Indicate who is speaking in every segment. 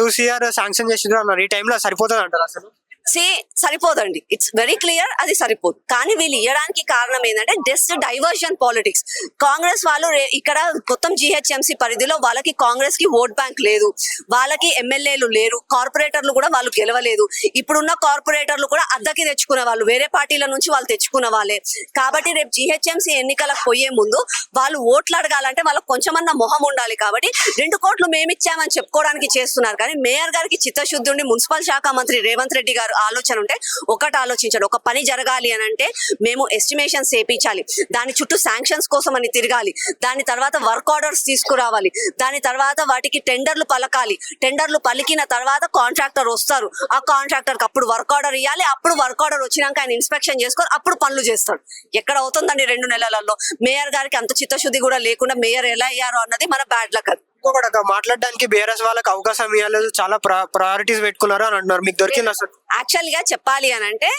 Speaker 1: Two CR sanction చేసిండ్రు అన్నారు ఈ టైంలో సరిపోతుంది అంటారు అసలు?
Speaker 2: సే సరిపోదండి. ఇట్స్ వెరీ క్లియర్ అది సరిపోదు. కానీ వీళ్ళు ఇవ్వడానికి కారణం ఏంటంటే జస్ట్ డైవర్షన్ పాలిటిక్స్ కాంగ్రెస్ వాళ్ళు ఇక్కడ మొత్తం జిహెచ్ఎంసీ పరిధిలో వాళ్ళకి కాంగ్రెస్కి ఓట్ బ్యాంక్ లేదు. వాళ్ళకి ఎమ్మెల్యేలు లేరు. కార్పొరేటర్లు కూడా వాళ్ళు గెలవలేదు. ఇప్పుడున్న కార్పొరేటర్లు కూడా అద్దెకి తెచ్చుకునే వాళ్ళు వేరే పార్టీల నుంచి వాళ్ళు తెచ్చుకున్న వాళ్ళే. కాబట్టి రేపు జిహెచ్ఎంసీ ఎన్నికలకు పోయే ముందు వాళ్ళు ఓట్లు అడగాలంటే వాళ్ళకి కొంచెమన్నా మొహం ఉండాలి కాబట్టి రెండు కోట్లు మేమిచ్చామని చెప్పుకోవడానికి చేస్తున్నారు. కానీ మేయర్ గారికి చిత్తశుద్ధి ఉండి మున్సిపల్ శాఖ మంత్రి రేవంత్ రెడ్డి గారు ఆలోచన ఉంటే ఒకటి ఆలోచించండి. ఒక పని జరగాలి అని అంటే మేము ఎస్టిమేషన్స్ చేపించాలి. దాని చుట్టూ శాంక్షన్స్ కోసం అని తిరగాలి. దాని తర్వాత వర్క్ ఆర్డర్స్ తీసుకురావాలి. దాని తర్వాత వాటికి టెండర్లు పలకాలి. టెండర్లు పలికిన తర్వాత కాంట్రాక్టర్ వస్తారు. ఆ కాంట్రాక్టర్కి అప్పుడు వర్క్ ఆర్డర్ ఇవ్వాలి అప్పుడు వర్క్ ఆర్డర్ వచ్చినాక ఆయన ఇన్స్పెక్షన్ చేసుకొని అప్పుడు పనులు చేస్తాడు ఎక్కడ అవుతుందండి రెండు నెలలలో? మేయర్ గారికి అంత చిత్తశుద్ధి కూడా లేకుండా మేయర్ ఎలా అయ్యారో అన్నది మన బ్యాడ్ లక్ అది.
Speaker 1: ఇంకొకటి అక్క, మాట్లాడడానికి బీఆర్ఎస్ వాళ్ళకి అవకాశం ఇవ్వలేదు చాలా ప్రయారిటీస్ పెట్టుకున్నారు అని అంటున్నారు. మీకు దొరికింది అసలు
Speaker 2: యాక్చువల్గా చెప్పాలి అని అంటే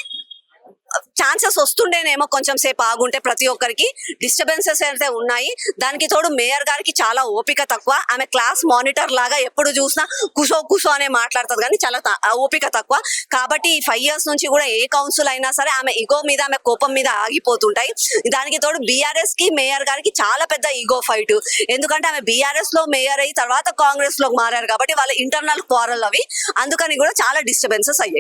Speaker 2: ఛాన్సెస్ వస్తుండేనేమో కొంచెం సేపు ఆగుంటే ప్రతి ఒక్కరికి. డిస్టర్బెన్సెస్ అయితే ఉన్నాయి దానికి తోడు మేయర్ గారికి చాలా ఓపిక తక్కువ. ఆమె క్లాస్ మానిటర్ లాగా ఎప్పుడు చూసినా కుసో కుసో అనే మాట్లాడుతుంది కానీ చాలా త- ఓపిక తక్కువ. కాబట్టి ఈ ఫైవ్ ఇయర్స్ నుంచి కూడా ఏ కౌన్సిల్ అయినా సరే ఆమె ఇగో మీద ఆమె కోపం మీద ఆగిపోతుంటాయి. దానికి తోడు బీఆర్ఎస్కి మేయర్ గారికి చాలా పెద్ద ఈగో ఫైట్ ఎందుకంటే ఆమె బీఆర్ఎస్లో మేయర్ అయ్యి తర్వాత కాంగ్రెస్లోకి మారారు కాబట్టి వాళ్ళ ఇంటర్నల్ క్వారల్ అవి. అందుకని కూడా చాలా డిస్టర్బెన్సెస్ అయ్యాయి.